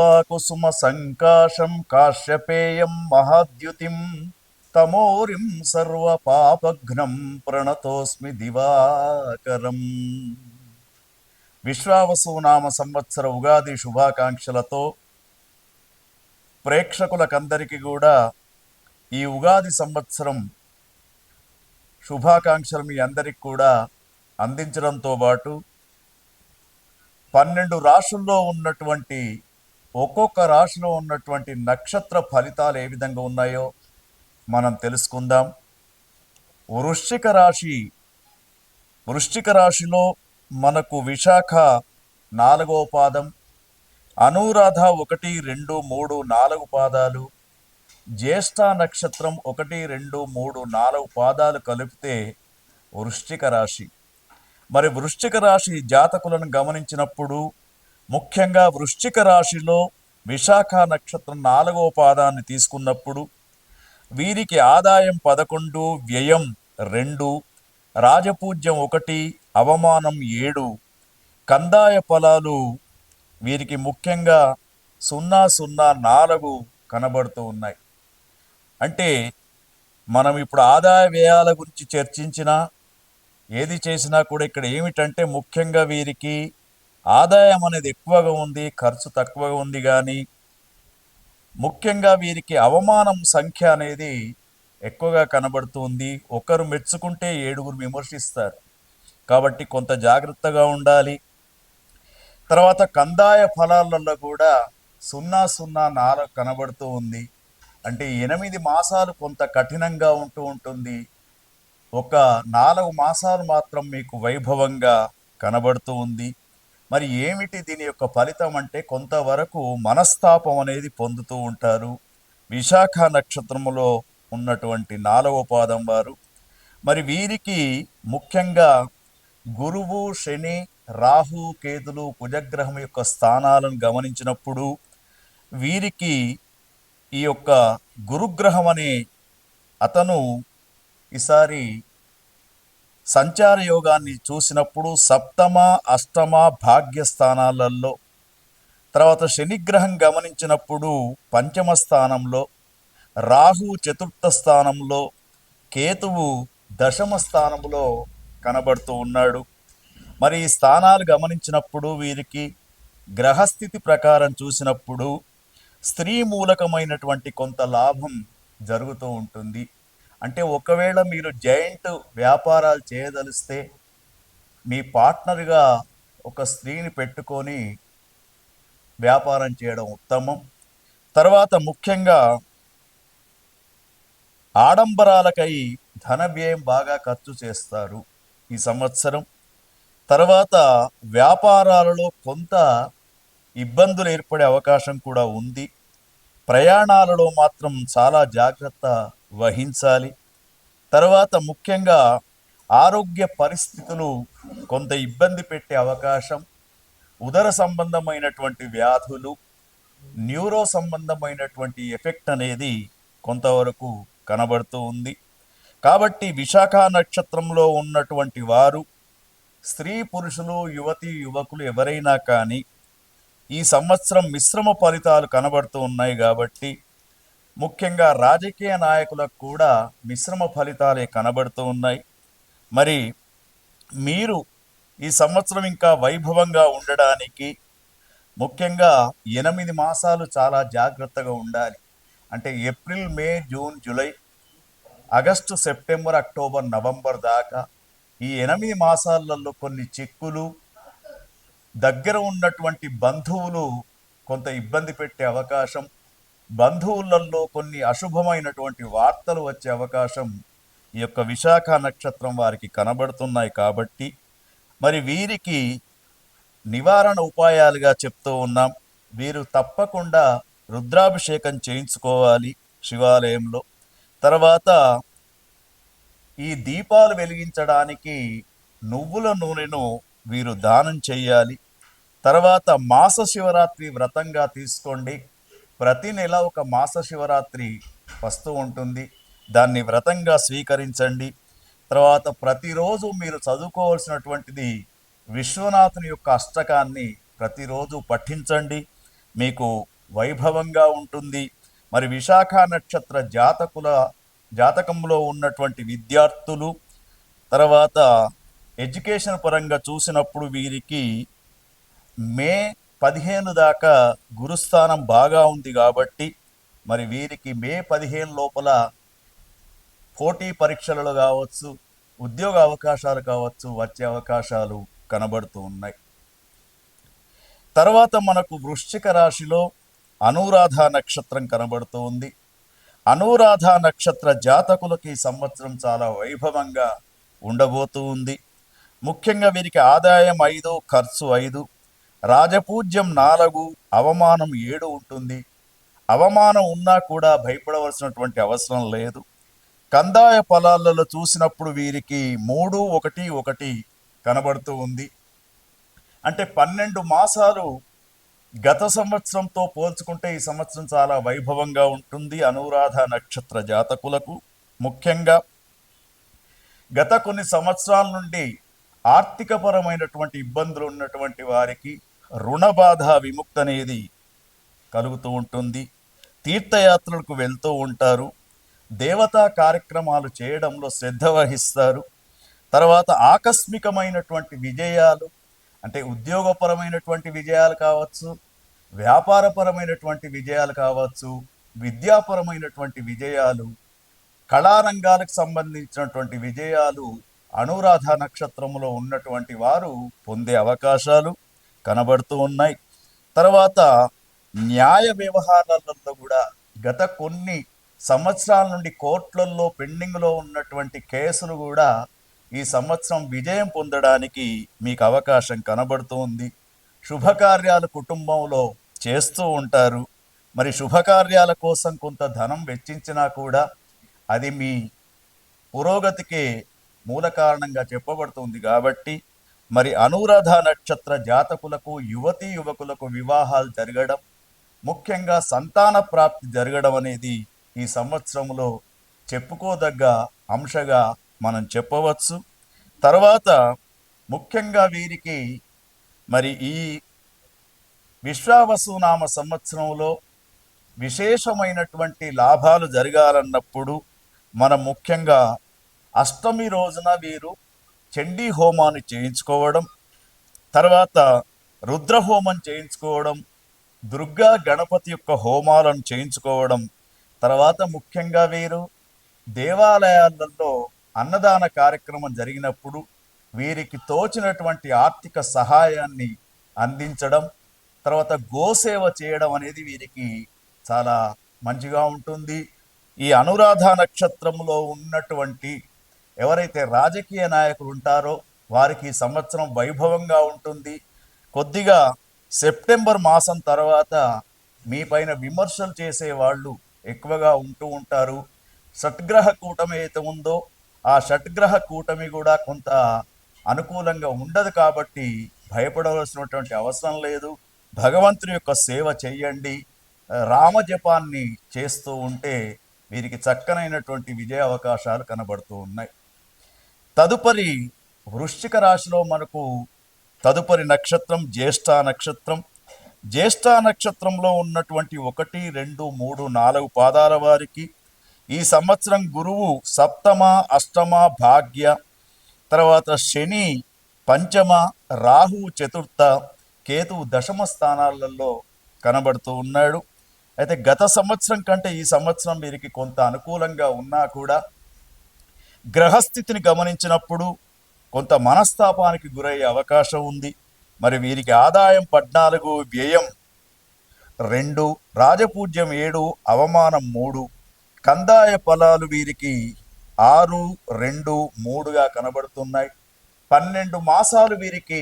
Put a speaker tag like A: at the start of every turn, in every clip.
A: కుసుమ సంకాశం కాశ్యపేయం మహాద్యుతిం తమోరిం సర్వ పాపఘ్నం ప్రణతోస్మి దివాకరం. విశ్వావసునామ సంవత్సర ఉగాది శుభాకాంక్షలతో ప్రేక్షకులకందరికీ కూడా ఈ ఉగాది సంవత్సరం శుభాకాంక్షలు మీ అందరికి కూడా అందించడంతో పాటు పన్నెండు రాశుల్లో ఉన్నటువంటి ఒక్కొక్క రాశిలో ఉన్నటువంటి నక్షత్ర ఫలితాలు ఏ విధంగా ఉన్నాయో మనం తెలుసుకుందాం. వృశ్చిక రాశి వృశ్చిక రాశిలో మనకు విశాఖ నాలుగో పాదం అనురాధ ఒకటి రెండు మూడు నాలుగు పాదాలు జ్యేష్ఠ నక్షత్రం ఒకటి రెండు మూడు నాలుగు పాదాలు కలిపితే వృశ్చిక రాశి. మరి వృశ్చిక రాశి జాతకులను గమనించినప్పుడు ముఖ్యంగా వృశ్చిక రాశిలో విశాఖ నక్షత్రం నాలుగవ పాదాన్ని తీసుకున్నప్పుడు వీరికి ఆదాయం పదకొండు వ్యయం రెండు రాజపూజ్యం ఒకటి అవమానం ఏడు కందాయ ఫలాలు వీరికి ముఖ్యంగా సున్నా సున్నా నాలుగు కనబడుతూ ఉన్నాయి. అంటే మనం ఇప్పుడు ఆదాయ వ్యయాల గురించి చర్చించినా ఏది చేసినా కూడా ఇక్కడ ఏమిటంటే ముఖ్యంగా వీరికి ఆదాయం అనేది ఎక్కువగా ఉంది ఖర్చు తక్కువగా ఉంది కానీ ముఖ్యంగా వీరికి అవమానం సంఖ్య అనేది ఎక్కువగా కనబడుతుంది ఒకరు మెచ్చుకుంటే ఏడుగురు విమర్శిస్తారు. కాబట్టి కొంత జాగ్రత్తగా ఉండాలి. తర్వాత కందాయ ఫలాలలో కూడా సున్నా సున్నా నాలుగు కనబడుతూ ఉంది. అంటే ఎనిమిది మాసాలు కొంత కఠినంగా ఉంటూ ఉంటుంది. ఒక నాలుగు మాసాలు మాత్రం మీకు వైభవంగా కనబడుతూ ఉంది. మరి ఏమిటి దీని యొక్క ఫలితం అంటే కొంతవరకు మనస్తాపం అనేది పొందుతూ ఉంటారు. విశాఖ నక్షత్రములో ఉన్నటువంటి నాలుగవ పాదం వారు. మరి వీరికి ముఖ్యంగా గురువు శని రాహు కేతులు కుజగ్రహం యొక్క స్థానాలను గమనించినప్పుడు వీరికి ఈ యొక్క గురుగ్రహం అనే అతను ఈసారి సంచార యోగాన్ని చూసినప్పుడు సప్తమ అష్టమ భాగ్య స్థానాలలో తర్వాత శనిగ్రహం గమనించినప్పుడు పంచమ స్థానంలో రాహు చతుర్థ స్థానంలో కేతువు దశమ స్థానంలో కనబడుతూ ఉన్నాడు. మరి ఈ స్థానాలు గమనించినప్పుడు వీరికి గ్రహస్థితి ప్రకారం చూసినప్పుడు స్త్రీ మూలకమైనటువంటి కొంత లాభం జరుగుతూ ఉంటుంది. అంటే ఒకవేళ మీరు జాయింట్ వ్యాపారాలు చేయదలిస్తే మీ పార్ట్నర్గా ఒక స్త్రీని పెట్టుకొని వ్యాపారం చేయడం ఉత్తమం. తర్వాత ముఖ్యంగా ఆడంబరాలకై ధన వ్యయం బాగా ఖర్చు చేస్తారు ఈ సంవత్సరం. తర్వాత వ్యాపారాలలో కొంత ఇబ్బందులు ఏర్పడే అవకాశం కూడా ఉంది. ప్రయాణాలలో మాత్రం చాలా జాగ్రత్త వహించాలి. తర్వాత ముఖ్యంగా ఆరోగ్య పరిస్థితులు కొంత ఇబ్బంది పెట్టే అవకాశం ఉదర సంబంధమైనటువంటి వ్యాధులు న్యూరో సంబంధమైనటువంటి ఎఫెక్ట్ అనేది కొంతవరకు కనబడుతూ ఉంది. కాబట్టి విశాఖ నక్షత్రంలో ఉన్నటువంటి వారు స్త్రీ పురుషులు యువతి యువకులు ఎవరైనా కానీ ఈ సంవత్సరం మిశ్రమ ఫలితాలు కనబడుతూ ఉన్నాయి కాబట్టి ముఖ్యంగా రాజకీయ నాయకులకు కూడా మిశ్రమ ఫలితాలే కనబడుతూ ఉన్నాయి. మరి మీరు ఈ సంవత్సరం ఇంకా వైభవంగా ఉండడానికి ముఖ్యంగా ఎనిమిది మాసాలు చాలా జాగ్రత్తగా ఉండాలి. అంటే April May June July August September October November దాకా ఈ ఎనిమిది మాసాలలో కొన్ని చిక్కులు దగ్గర ఉన్నటువంటి బంధువులు కొంత ఇబ్బంది పెట్టే అవకాశం బంధువులలో కొన్ని అశుభమైనటువంటి వార్తలు వచ్చే అవకాశం ఈ యొక్క విశాఖ నక్షత్రం వారికి కనబడుతున్నాయి కాబట్టి మరి వీరికి నివారణ ఉపాయాలుగా చెప్తూ ఉన్నాం. వీరు తప్పకుండా రుద్రాభిషేకం చేయించుకోవాలి శివాలయంలో. తర్వాత ఈ దీపాలు వెలిగించడానికి నువ్వుల నూనెను వీరు దానం చేయాలి. తర్వాత మాస శివరాత్రి వ్రతంగా తీసుకోండి. ప్రతి నెల ఒక మాస శివరాత్రి వస్తూ ఉంటుంది. దాన్ని వ్రతంగా స్వీకరించండి. తర్వాత ప్రతిరోజు మీరు చదువుకోవాల్సినటువంటిది విశ్వనాథుని యొక్క అష్టకాన్ని ప్రతిరోజు పఠించండి. మీకు వైభవంగా ఉంటుంది. మరి విశాఖ నక్షత్ర జాతకుల జాతకంలో ఉన్నటువంటి విద్యార్థులు తర్వాత ఎడ్యుకేషన్ పరంగా చూసినప్పుడు వీరికి మే పదిహేను దాకా గురుస్థానం బాగా ఉంది కాబట్టి మరి వీరికి మే పదిహేను లోపల పోటీ పరీక్షలలో కావచ్చు ఉద్యోగ అవకాశాలు కావచ్చు వచ్చే అవకాశాలు కనబడుతూ ఉన్నాయి. తర్వాత మనకు వృశ్చిక రాశిలో అనురాధ నక్షత్రం కనబడుతూ ఉంది. అనురాధ నక్షత్ర జాతకులకి సంవత్సరం చాలా వైభవంగా ఉండబోతూ ఉంది. ముఖ్యంగా వీరికి ఆదాయం ఐదు ఖర్చు ఐదు రాజపూజ్యం నాలుగు అవమానం ఏడు ఉంటుంది. అవమానం ఉన్నా కూడా భయపడవలసినటువంటి అవసరం లేదు. కందాయ పొలాలలో చూసినప్పుడు వీరికి మూడు ఒకటి ఒకటి కనబడుతూ ఉంది. అంటే పన్నెండు మాసాలు గత సంవత్సరంతో పోల్చుకుంటే ఈ సంవత్సరం చాలా వైభవంగా ఉంటుంది అనురాధ నక్షత్ర జాతకులకు ముఖ్యంగా. గత కొన్ని సంవత్సరాల నుండి ఆర్థికపరమైనటువంటి ఇబ్బందులు ఉన్నటువంటి వారికి రుణ బాధ విముక్తి అనేది కలుగుతూ ఉంటుంది. తీర్థయాత్రలకు వెళ్తూ ఉంటారు. దేవతా కార్యక్రమాలు చేయడంలో శ్రద్ధ వహిస్తారు. తర్వాత ఆకస్మికమైనటువంటి విజయాలు అంటే ఉద్యోగపరమైనటువంటి విజయాలు కావచ్చు వ్యాపారపరమైనటువంటి విజయాలు కావచ్చు విద్యాపరమైనటువంటి విజయాలు కళారంగాలకు సంబంధించినటువంటి విజయాలు అనురాధ నక్షత్రంలో ఉన్నటువంటి వారు పొందే అవకాశాలు. కనబడుతూ ఉన్నాయి. తర్వాత న్యాయ వ్యవహారాలలో కూడా గత కొన్ని సంవత్సరాల నుండి కోర్టులలో పెండింగ్లో ఉన్నటువంటి కేసులు కూడా ఈ సంవత్సరం విజయం పొందడానికి మీకు అవకాశం కనబడుతుంది శుభకార్యాలు కుటుంబంలో చేస్తూ ఉంటారు. మరి శుభకార్యాల కోసం కొంత ధనం వెచ్చించినా కూడా అది మీ పురోగతికి మూల కారణంగా చెప్పబడుతుంది కాబట్టి మరి అనురాధ నక్షత్ర జాతకులకు యువతీ యువకులకు వివాహాలు జరగడం ముఖ్యంగా సంతాన ప్రాప్తి జరగడం అనేది ఈ సంవత్సరంలో చెప్పుకోదగ్గ అంశగా మనం చెప్పవచ్చు. తర్వాత ముఖ్యంగా వీరికి మరి ఈ విశ్వావసునామ సంవత్సరంలో విశేషమైనటువంటి లాభాలు జరగాలన్నప్పుడు మనం ముఖ్యంగా అష్టమి రోజున వీరు చండీ హోమాన్ని చేయించుకోవడం తర్వాత రుద్రహోమం చేయించుకోవడం దుర్గా గణపతి యొక్క హోమాలను చేయించుకోవడం తర్వాత ముఖ్యంగా వీరు దేవాలయాలలో అన్నదాన కార్యక్రమం జరిగినప్పుడు వీరికి తోచినటువంటి ఆర్థిక సహాయాన్ని అందించడం తర్వాత గోసేవ చేయడం అనేది వీరికి చాలా మంచిగా ఉంటుంది. ఈ అనురాధ నక్షత్రంలో ఉన్నటువంటి ఎవరైతే రాజకీయ నాయకులు ఉంటారో వారికి ఈ సంవత్సరం వైభవంగా ఉంటుంది. కొద్దిగా సెప్టెంబర్ మాసం తర్వాత మీ పైన విమర్శలు చేసే వాళ్ళు ఎక్కువగా ఉంటూ ఉంటారు. షట్గ్రహ కూటమి అయితే ఉందో ఆ షట్గ్రహ కూటమి కూడా కొంత అనుకూలంగా ఉండదు కాబట్టి భయపడవలసినటువంటి అవసరం లేదు. భగవంతుని యొక్క సేవ చేయండి. రామజపాన్ని చేస్తూ ఉంటే వీరికి చక్కనైనటువంటి విజయ అవకాశాలు కనబడుతూ ఉన్నాయి. తదుపరి వృశ్చిక రాశిలో మనకు తదుపరి నక్షత్రం జ్యేష్ఠ నక్షత్రం. జ్యేష్ఠ నక్షత్రంలో ఉన్నటువంటి ఒకటి రెండు మూడు నాలుగు పాదాల వారికి ఈ సంవత్సరం గురువు సప్తమ అష్టమ భాగ్య తర్వాత శని పంచమ రాహు చతుర్థ కేతువు దశమ స్థానాలలో కనబడుతూ ఉన్నాడు. అయితే గత సంవత్సరం కంటే ఈ సంవత్సరం వీరికి కొంత అనుకూలంగా ఉన్నా కూడా గ్రహస్థితిని గమనించినప్పుడు కొంత మనస్తాపానికి గురయ్యే అవకాశం ఉంది. మరి వీరికి ఆదాయం పద్నాలుగు వ్యయం రెండు రాజపూజ్యం ఏడు అవమానం మూడు కందాయ ఫలాలు వీరికి ఆరు రెండు మూడుగా కనబడుతున్నాయి. పన్నెండు మాసాలు వీరికి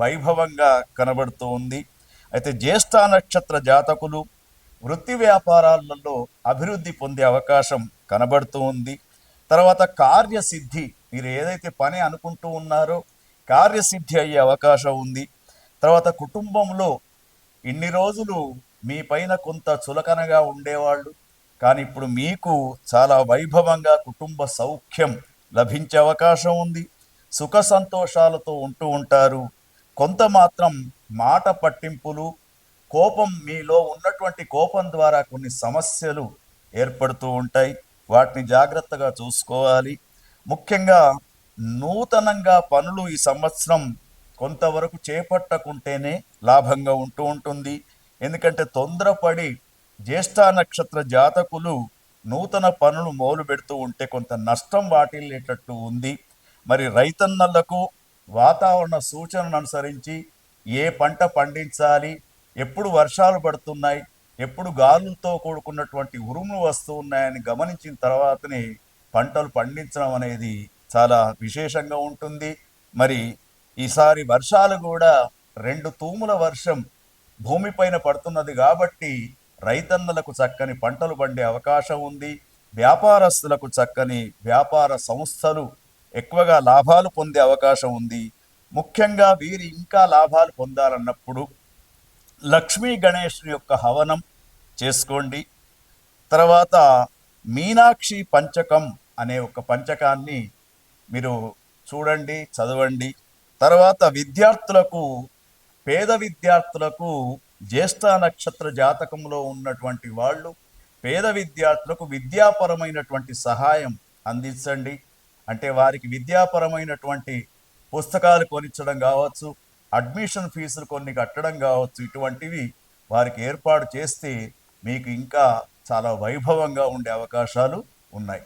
A: వైభవంగా కనబడుతూ ఉంది. అయితే జ్యేష్ఠ నక్షత్ర జాతకులు వృత్తి వ్యాపారాలలో అభివృద్ధి పొందే అవకాశం కనబడుతూ ఉంది. తర్వాత కార్యసిద్ధి. మీరు ఏదైతే పని అనుకుంటూ ఉన్నారో కార్యసిద్ధి అయ్యే అవకాశం ఉంది. తర్వాత కుటుంబంలో ఇన్ని రోజులు మీ పైన కొంత చులకనగా ఉండేవాళ్ళు. కానీ ఇప్పుడు మీకు చాలా వైభవంగా కుటుంబ సౌఖ్యం లభించే అవకాశం ఉంది. సుఖ సంతోషాలతో ఉంటూ ఉంటారు. కొంత మాత్రం మాట పట్టింపులు కోపం మీలో ఉన్నటువంటి కోపం ద్వారా కొన్ని సమస్యలు ఏర్పడుతూ ఉంటాయి. వాటిని జాగ్రత్తగా చూసుకోవాలి. ముఖ్యంగా నూతనంగా పనులు ఈ సంవత్సరం కొంతవరకు చేపట్టకుంటేనే లాభంగా ఉంటూ ఉంటుంది. ఎందుకంటే తొందరపడి జ్యేష్ఠ నక్షత్ర జాతకులు నూతన పనులు మొదలు పెడుతూ ఉంటే కొంత నష్టం వాటిల్లేటట్టు ఉంది. మరి రైతన్నలకు వాతావరణ సూచనను అనుసరించి ఏ పంట పండించాలి ఎప్పుడు వర్షాలు పడుతున్నాయి ఎప్పుడు గాలులతో కూడుకున్నటువంటి ఉరుములు వస్తూ ఉన్నాయని గమనించిన తర్వాతనే పంటలు పండించడం అనేది చాలా విశేషంగా ఉంటుంది. మరి ఈసారి వర్షాలు కూడా రెండు తూముల వర్షం భూమిపైన పడుతున్నది కాబట్టి రైతన్నలకు చక్కని పంటలు పండే అవకాశం ఉంది. వ్యాపారస్తులకు చక్కని వ్యాపార సంస్థలు ఎక్కువగా లాభాలు పొందే అవకాశం ఉంది. ముఖ్యంగా వీరు ఇంకా లాభాలు పొందాలన్నప్పుడు లక్ష్మీ గణేష్ యొక్క హవనం చేసుకోండి. తర్వాత మీనాక్షి పంచకం అనే ఒక పంచకాన్ని మీరు చూడండి చదవండి. తర్వాత విద్యార్థులకు పేద విద్యార్థులకు జ్యేష్ఠ నక్షత్ర జాతకంలో ఉన్నటువంటి వాళ్ళు పేద విద్యార్థులకు విద్యాపరమైనటువంటి సహాయం అందించండి. అంటే వారికి విద్యాపరమైనటువంటి పుస్తకాలు కొనిచ్చడం కావచ్చు అడ్మిషన్ ఫీజులు కొన్ని కట్టడం కావచ్చు ఇటువంటివి వారికి ఏర్పాటు చేస్తే మీకు ఇంకా చాలా వైభవంగా ఉండే అవకాశాలు ఉన్నాయి.